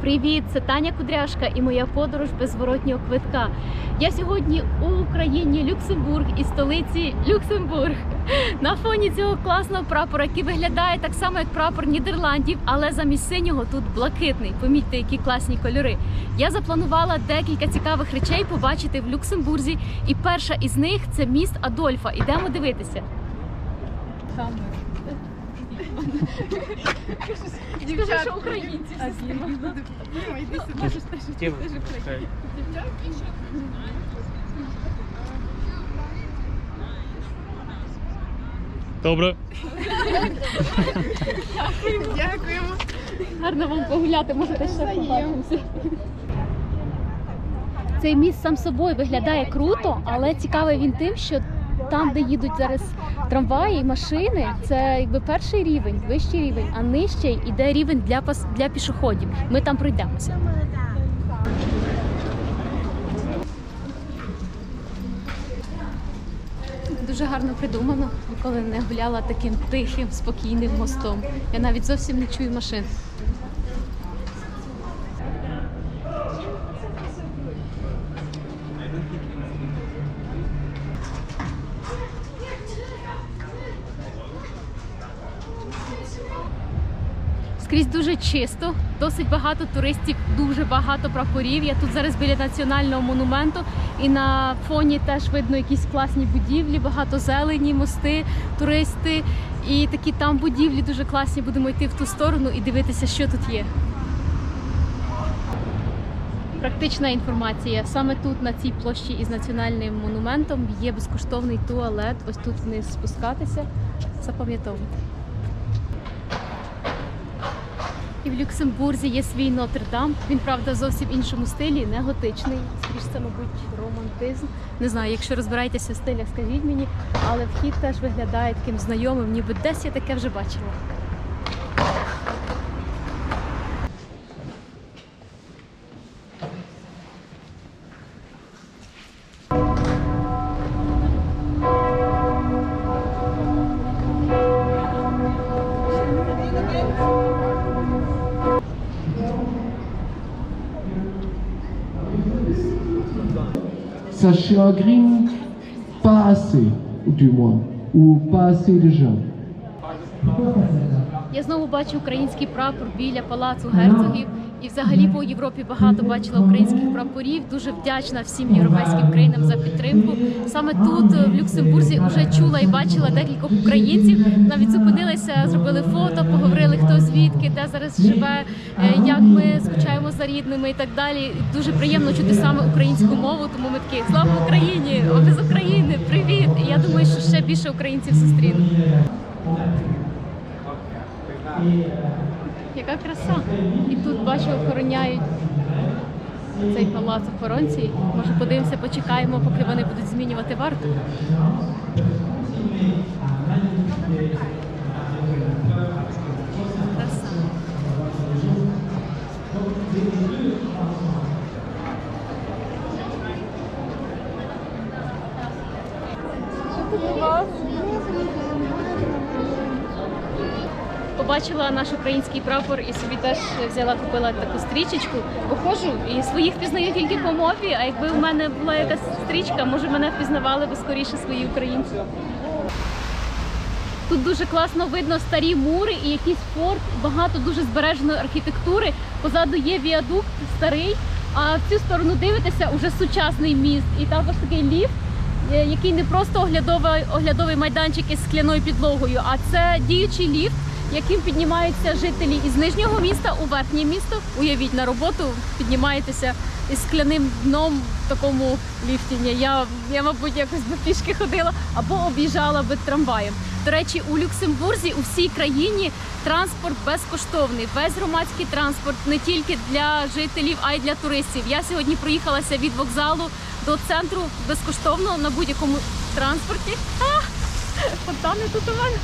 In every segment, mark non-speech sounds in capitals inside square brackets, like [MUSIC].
Привіт, це Таня Кудряшка і моя подорож без зворотнього квитка. Я сьогодні у Україні Люксембург і столиці Люксембург. На фоні цього класного прапора, який виглядає так само, як прапор Нідерландів, але замість синього тут блакитний. Помітьте, які класні кольори. Я запланувала декілька цікавих речей побачити в Люксембурзі, і перша із них це міст Адольфа. Ідемо дивитися. Скажи, що українці всі Добре. Дякуємо. Гарно вам погуляти, можете ще побачимося. Цей міст сам собою виглядає круто, але цікавий він тим, що там, де їдуть зараз трамваї машини, це якби перший рівень, вищий рівень, а нижчий іде рівень для пас для пішоходів. Ми там пройдемося. Дуже гарно придумано. Ніколи не гуляла таким тихим, спокійним мостом. Я навіть зовсім не чую машин. Скрізь дуже чисто, досить багато туристів, дуже багато прапорів. Я тут зараз біля національного монументу, і на фоні теж видно якісь класні будівлі, багато зелені, мости, туристи. І такі там будівлі дуже класні. Будемо йти в ту сторону і дивитися, що тут є. Практична інформація. Саме тут, на цій площі із національним монументом, є безкоштовний туалет. Ось тут вниз спускатися. Запам'ятовуйте. І в Люксембурзі є свій Нотр-Дам. Він, правда, в зовсім іншому стилі, не готичний. Скоріше, це, мабуть, романтизм. Не знаю, якщо розбираєтеся в стилях, скажіть мені, але вхід теж виглядає таким знайомим, ніби десь я таке вже бачила. Ça chagrine pas assez, du moins, ou pas assez de gens. Я знову бачу український прапор біля палацу герцогів. І взагалі по Європі багато бачила українських прапорів. Дуже вдячна всім європейським країнам за підтримку. Саме тут, в Люксембурзі, вже чула і бачила декількох українців. Навіть зупинилися, зробили фото, поговорили, хто звідки, де зараз живе, е, як ми скучаємо за рідними і так далі. Дуже приємно чути саме українську мову. Тому ми такі слава Україні! Ви з України! Привіт! І я думаю, що ще більше українців зустріну. Яка краса! І тут бачу, охороняють цей палац охоронці. Може, подивимося, почекаємо, поки вони будуть змінювати варту. Краса. Побачила наш український прапор і собі теж взяла, купила таку стрічечку. Походжу і своїх впізнаю тільки по мові. А якби у мене була якась стрічка, може мене впізнавали би скоріше свої українці. Тут дуже класно видно старі мури і якийсь форт, багато дуже збереженої архітектури. Позаду є віадукт старий, а в цю сторону дивитеся уже сучасний міст. І також такий ліфт, е, який не просто оглядовий, оглядовий майданчик із скляною підлогою, а це діючий ліфт, яким піднімаються жителі із нижнього міста у верхнє місто. Уявіть на роботу, піднімаєтеся із скляним дном в такому ліфті. Я, я мабуть, якось би пішки ходила або об'їжджала би трамваєм. До речі, у Люксембурзі у всій країні транспорт безкоштовний, весь громадський транспорт не тільки для жителів, а й для туристів. Я сьогодні проїхалася від вокзалу до центру безкоштовно на будь-якому транспорті. А, фонтани тут у мене.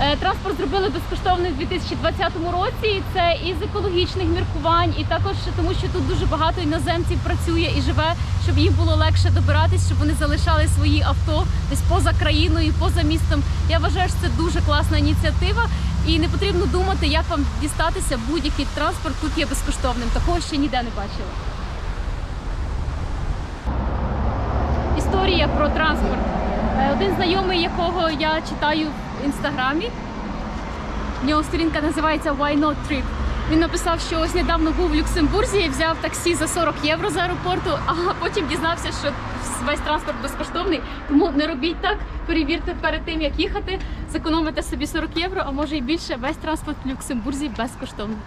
Е, Транспорт зробили безкоштовний у 2020 році. Це із екологічних міркувань, і також тому, що тут дуже багато іноземців працює і живе, щоб їм було легше добиратись, щоб вони залишали свої авто десь поза країною, поза містом. Я вважаю, що це дуже класна ініціатива. І не потрібно думати, як вам дістатися. Будь-який транспорт тут є безкоштовним. Такого ще ніде не бачила. Історія про транспорт. Один знайомий, якого я читаю в інстаграмі, в нього сторінка називається Why Not Trip. Він написав, що ось недавно був в Люксембурзі і взяв таксі за 40 євро з аеропорту, а потім дізнався, що весь транспорт безкоштовний. Тому не робіть так, перевірте перед тим, як їхати, зекономите собі 40 євро, а може і більше. Весь транспорт в Люксембурзі безкоштовний.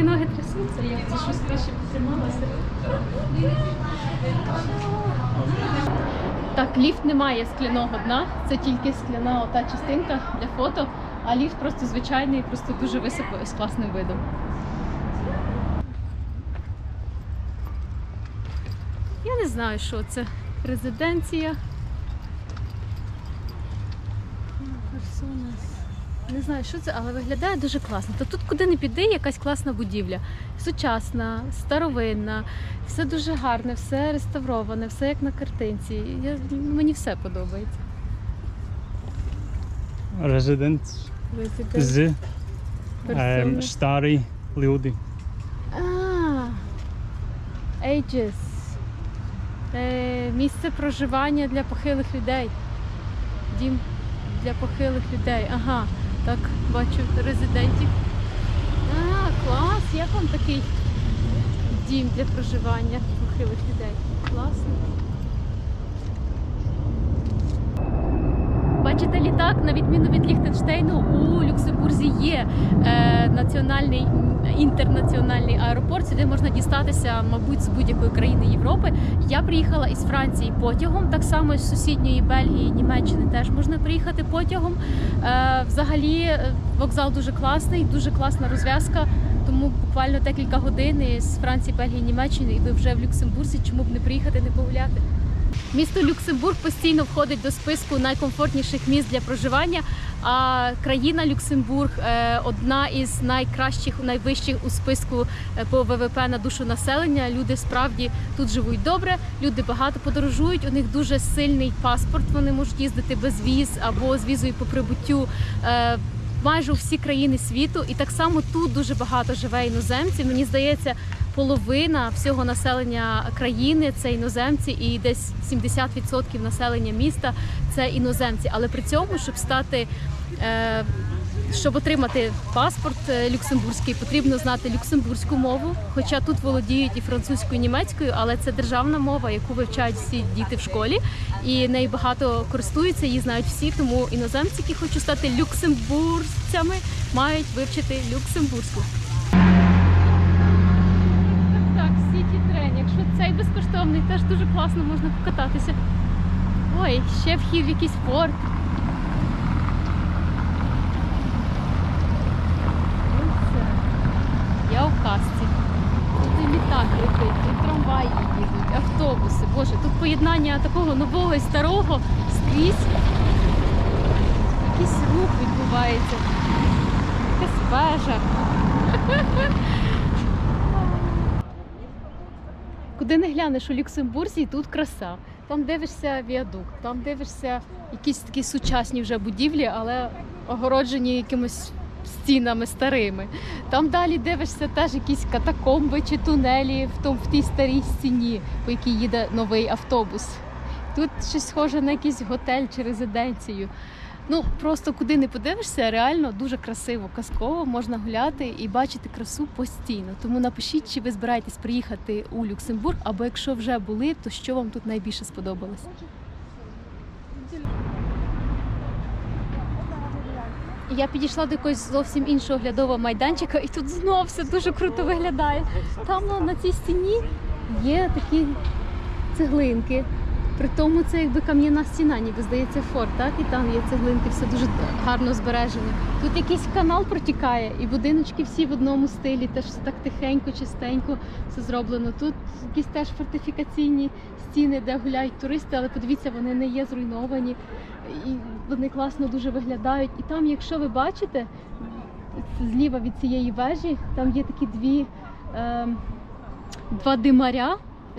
Трохи ноги трясуться, я це щось краще потрималася. Так, ліфт не має скляного дна, це тільки скляна ота частинка для фото, а ліфт просто звичайний, просто дуже високо з класним видом. Я не знаю, що це. Резиденція. Не знаю, що це, але виглядає дуже класно. Та тут куди не піди, якась класна будівля. Сучасна, старовинна, все дуже гарне, все реставроване, все як на картинці. Я, мені все подобається. Резидент Резидент, з ем, персона. старі люди. А, Ages. Е, місце проживання для похилих людей. Дім для похилих людей. Ага, так, бачу резидентів. А, клас! Як вам такий дім для проживання похилих людей? Класно. Бачите, літак, на відміну від Ліхтенштейну, у Люксембурзі є е, національний інтернаціональний аеропорт, сюди можна дістатися, мабуть, з будь-якої країни Європи. Я приїхала із Франції потягом, так само з сусідньої Бельгії, Німеччини теж можна приїхати потягом. Е, взагалі, е, вокзал дуже класний, дуже класна розв'язка. Тому буквально декілька годин з Франції, Бельгії, Німеччини, і ви вже в Люксембурзі. Чому б не приїхати, не погуляти? Місто Люксембург постійно входить до списку найкомфортніших міст для проживання. А країна Люксембург е, одна із найкращих, найвищих у списку е, по ВВП на душу населення. Люди справді тут живуть добре. Люди багато подорожують. У них дуже сильний паспорт. Вони можуть їздити без віз або з візою по прибуттю. е, Майже у всі країни світу, і так само тут дуже багато живе іноземців. Мені здається, половина всього населення країни це іноземці, і десь 70% населення міста це іноземці. Але при цьому, щоб стати е, щоб отримати паспорт е, люксембурзький, потрібно знати люксембурзьку мову. Хоча тут володіють і французькою, і німецькою, але це державна мова, яку вивчають всі діти в школі, і нею багато користуються, її знають всі. Тому іноземці, які хочуть стати люксембуржцями, мають вивчити люксембурзьку. Так, Сіті Трен. Якщо цей безкоштовний, теж дуже класно можна покататися. Ой, ще вхід в якийсь порт. Оце. Я в казці. Тут і літак летить, тут трамваї їдуть, автобуси. Боже, тут поєднання такого нового і старого скрізь. Якийсь рух відбувається. Якась вежа. [LAUGHS] Куди не глянеш у Люксембурзі, тут краса. Там дивишся віадукт, там дивишся якісь такі сучасні вже будівлі, але огороджені якимось стінами старими. Там далі дивишся теж якісь катакомби чи тунелі в, том, в тій старій стіні, по якій їде новий автобус. Тут щось схоже на якийсь готель чи резиденцію. Ну просто куди не подивишся, реально дуже красиво, казково можна гуляти і бачити красу постійно. Тому напишіть, чи ви збираєтесь приїхати у Люксембург, або якщо вже були, то що вам тут найбільше сподобалось? Я підійшла до якогось зовсім іншого оглядового майданчика, і тут знов все дуже круто виглядає. Там на цій стіні є такі цеглинки. При тому це якби кам'яна стіна, ніби здається форт, так? І там є цеглинки, все дуже гарно збережено. Тут якийсь канал протікає, і будиночки всі в одному стилі, теж так тихенько, чистенько все зроблено. Тут якісь теж фортифікаційні стіни, де гуляють туристи, але подивіться, вони не є зруйновані. І вони класно дуже виглядають. І там, якщо ви бачите, зліва від цієї вежі, там є такі дві. ем, два димаря.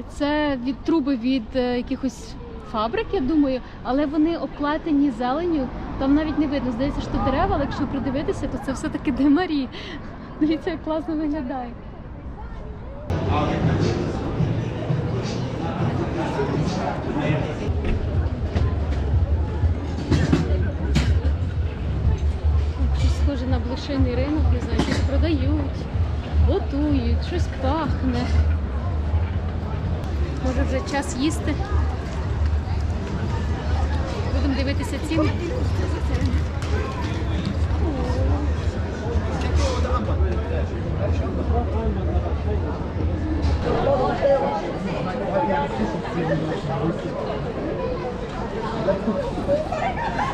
Це від труби від е, якихось фабрик, я думаю, але вони обкладені зеленю. Там навіть не видно. Здається, що дерева, але якщо придивитися, то це все-таки димарі. Дивіться, як класно виглядає. Щось схоже на блошиний ринок, не знаю, щось продають, готують, щось пахне. Може вже час їсти. Будемо дивитися ціни.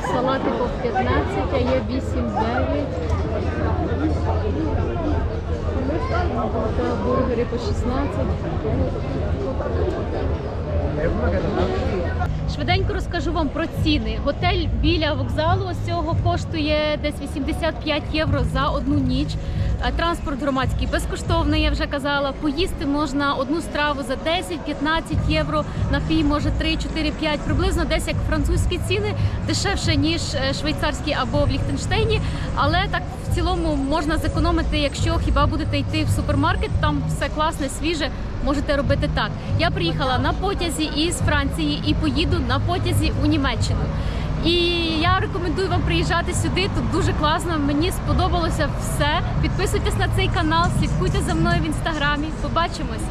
Салати по 15, а є 8-9. Та бургери по 16. Швиденько розкажу вам про ціни. Готель біля вокзалу ось цього коштує десь 85 євро за одну ніч. Е, Транспорт громадський безкоштовний, я вже казала. Поїсти можна одну страву за 10-15 євро, напій може 3, 4, 5, приблизно десь як французькі ціни, дешевше ніж е, швейцарські або в Ліхтенштейні. Але так цілому можна зекономити, якщо хіба будете йти в супермаркет, там все класне, свіже. Можете робити так. Я приїхала на потязі із Франції і поїду на потязі у Німеччину. І я рекомендую вам приїжджати сюди. Тут дуже класно. Мені сподобалося все. Підписуйтесь на цей канал, слідкуйте за мною в інстаграмі. Побачимось.